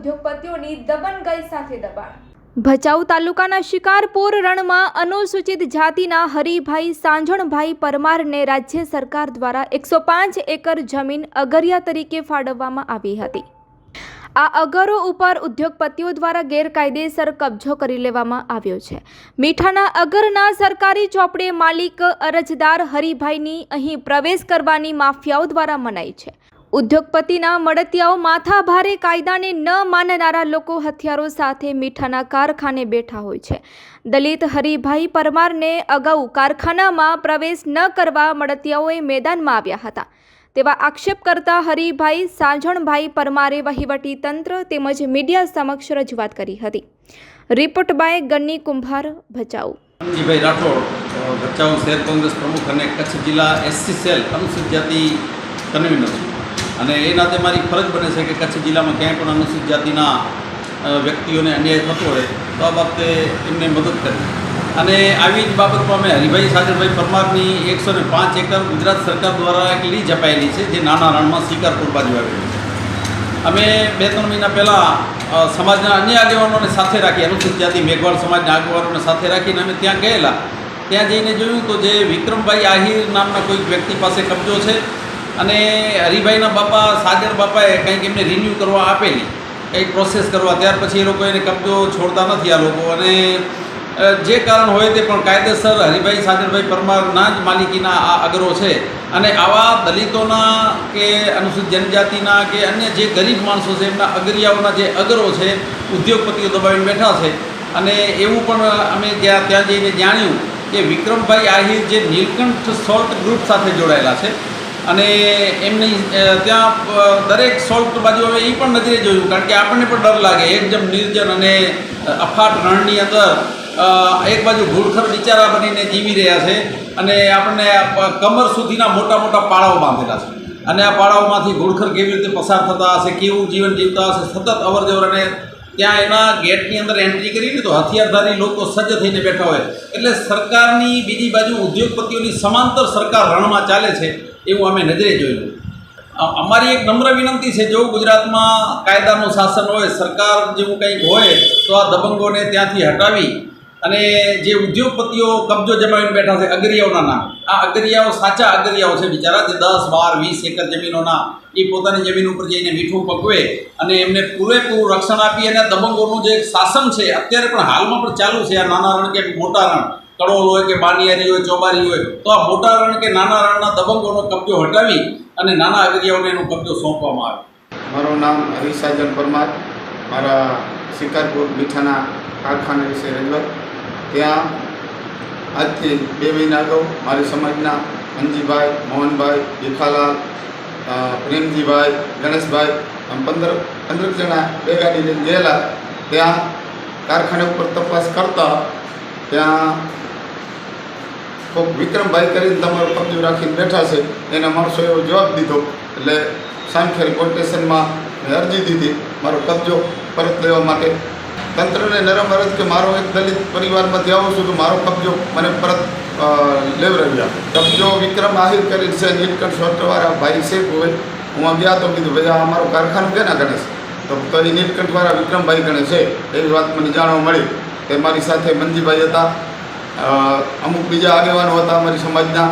ઉદ્યોગપતિઓની દબનગઈ સાથે દબાણ. ભચાઉ તાલુકાના શિકારપુર રણમાં અનુસૂચિત જાતિના હરિભાઈ સાંજણભાઈ પરમારને રાજ્ય સરકાર દ્વારા એકસો પાંચ એકર જમીન અગરિયા તરીકે ફાળવવામાં આવી હતી. આ અગરો ઉપર ઉદ્યોગપતિઓ દ્વારા ગેરકાયદેસર કબજો કરી લેવામાં આવ્યો છે. મીઠાના અગરના સરકારી ચોપડે માલિક અરજદાર હરિભાઈની અહીં પ્રવેશ કરવાની માફિયાઓ દ્વારા મનાઈ છે. ઉદ્યોગપતિના મળતિયાઓ માથાભારે કાયદાને ન માનનારા લોકો હથિયારો સાથે મીઠાના કારખાને બેઠા હોય છે. દલિત હરિભાઈ પરમારને અગાઉ કારખાનામાં પ્રવેશ ન કરવા મળતિયાઓએ મેદાનમાં આવ્યા હતા. તેવા આક્ષેપ કરતા હરિભાઈ સાંજણભાઈ પરમારે વહીવટી તંત્ર તેમજ મીડિયા સમક્ષ રજૂઆત કરી હતી. રિપોર્ટ બાય ગન્ની કુંભાર, ભચાઉ. જીભાઈ રાઠોડ ભચાઉ શહેર કોંગ્રેસ પ્રમુખ અને કચ્છ જિલ્લા એસસી સેલ અનુસૂચિત જાતિ કન્વીનર. છું અને એ નાતે મારી ફરજ બને છે કે કચ્છ જિલ્લામાં ક્યાંય પણ અનુસૂચિત જાતિના વ્યક્તિઓને અન્યાય થતો હોય તો આ બાબતે એમને મદદ કરી. અને આવી જ બાબતમાં મેં હરિભાઈ સાગરભાઈ પરમારની એકસો ને પાંચ એકર ગુજરાત સરકાર દ્વારા એક લીજ અપાયેલી છે, જે નાના રણમાં શિકારપુર બાજુ આવેલી છે. અમે બે ત્રણ મહિના પહેલાં સમાજના અન્ય આગેવાનોને સાથે રાખી, અનુસૂચિત જાતિ, મેઘવાળ સમાજના આગેવાનોને સાથે રાખીને અમે ત્યાં ગયેલા. ત્યાં જઈને જોયું તો જે વિક્રમભાઈ આહિર નામના કોઈક વ્યક્તિ પાસે કબજો છે અને હરિભાઈના બાપા, સાગર બાપાએ કંઈક એમને રિન્યૂ કરવા આપેલી, કંઈક પ્રોસેસ કરવા. ત્યાર પછી એ લોકો એને કબજો છોડતા નથી આ લોકો. અને જે કારણ હોય તે પણ કાયદેસર હરિભાઈ, સાગરભાઈ પરમારના જ માલિકીના આ અગરો છે. અને આવા દલિતોના કે અનુસૂચિત જનજાતિના કે અન્ય જે ગરીબ માણસો છે, એમના અગરિયાઓના જે અગરો છે, ઉદ્યોગપતિઓ દબાવીને બેઠા છે. અને એવું પણ અમે જ્યાં ત્યાં જઈને જાણ્યું કે વિક્રમભાઈ આહિર જે નીલકંઠ સોલ્ટ ગ્રુપ સાથે જોડાયેલા છે અને એમની ત્યાં દરેક સોલ્ટ બાજુ હવે એ પણ નજરે જોયું, કારણ કે આપણને પણ ડર લાગે. એકદમ નિર્જન અને અફાટ રણની અંદર એક બાજુ ઘૂડખર બિચારા બનીને જીવી રહ્યા છે અને આપણને કમર સુધીના મોટા મોટા પાળાઓ બાંધેલા છે. અને આ પાળાઓમાંથી ઘૂડખર કેવી રીતે પસાર થતા હશે, કેવું જીવન જીવતા હશે, સતત અવર જવર અને ત્યાં એના ગેટની અંદર એન્ટ્રી કરીને તો હથિયારધારી લોકો સજ્જ થઈને બેઠા હોય. એટલે સરકારની બીજી બાજુ ઉદ્યોગપતિઓની સમાંતર સરકાર રણમાં ચાલે છે. એવું અમે નજરે જોયેલું. અમારી એક નમ્ર વિનંતી છે, જો ગુજરાતમાં કાયદાનું શાસન હોય, સરકાર જેવું કંઈક હોય, તો આ દબંગોને ત્યાંથી હટાવી અને જે ઉદ્યોગપતિઓ કબજો જમાવીને બેઠા છે, અગરિયાઓના નામ. આ અગરિયાઓ સાચા અગરિયાઓ છે બિચારા, જે દસ, બાર, વીસ એકર જમીનોના, એ પોતાની જમીન ઉપર જઈને મીઠું પકવે અને એમને પૂરેપૂરું રક્ષણ આપી અને દબંગોનું જે શાસન છે, અત્યારે પણ હાલમાં પણ ચાલુ છે, આ નાના રણ કે મોટા રણ. કડોલ હોય કે બાનિયારી હોય, ચોબારી હોય, તો આ મોટા રણ કે નાના રણના દબંગોનો કબજો હટાવી અને નાના અગરિયાઓને એનો કબજો સોંપવામાં આવે. મારું નામ હરિસાજન પરમાર, મારા શિકારપુર મીઠાના કારખાના વિશે રજૂઆત. ત્યાં આજથી બે મહિના અગાઉ મારી સમાજના અંજીભાઈ, મોહનભાઈ જેઠાલાલ પ્રેમજીભાઈ, ગણેશભાઈ પંદર પંદર જણા બે ગાડી લઈને ગયેલા. ત્યાં કારખાને ઉપર તપાસ કરતા ત્યાં કોઈક વિક્રમભાઈ કરીને તમારો કબજો રાખીને બેઠા છે, એના માણસો એવો જવાબ દીધો. એટલે સામખેર કોર્ટેશનમાં મેં અરજી દીધી, મારો કબજો પરત લેવા માટે. તંત્રને નરમ અરજ કે મારો એક દલિત પરિવારમાંથી આવું છું તો મારો કબજો મને પરત લેવરાવ્યા. કબજો વિક્રમ આહિર કરીને છે, નીલકંઠ સોટવાળા ભાઈ છે કોઈ હું ગયા તો કીધું, ભાઈ, આ અમારું કારખાનું કેના ગણે છે? તો એ નીલકંઠવાળા વિક્રમભાઈ ગણે છે, એવી વાત મને જાણવા મળી. તે મારી સાથે મંજીભાઈ હતા. અમુક બીજા આગેવાનો હતા અમારી સમાજના.